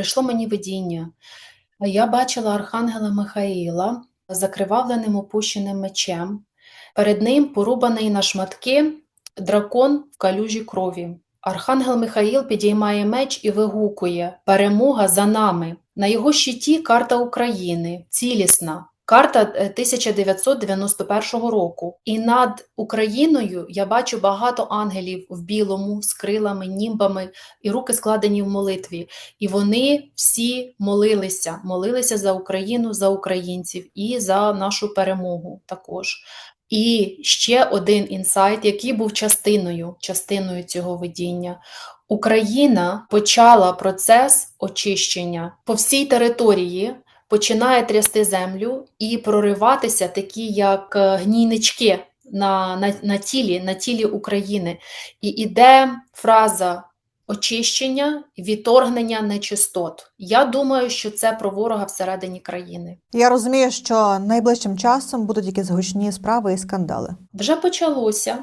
прийшло мені видіння. Я бачила архангела Михаїла закривавленим опущеним мечем. Перед ним порубаний на шматки дракон в калюжі крові. Архангел Михаїл підіймає меч і вигукує Перемога за нами. На його щиті карта України, цілісна. Карта е, 1991 року. І над Україною я бачу багато ангелів в білому з крилами, німбами і руки складені в молитві. І вони всі молилися, молилися за Україну, за українців і за нашу перемогу також. І ще один інсайт, який був частиною, частиною цього видіння. Україна почала процес очищення по всій території. Починає трясти землю і прориватися такі, як е, гнійнички на, на, на тілі, на тілі України. І іде фраза очищення, відторгнення нечистот. Я думаю, що це про ворога всередині країни. Я розумію, що найближчим часом будуть якісь гучні справи і скандали. Вже почалося.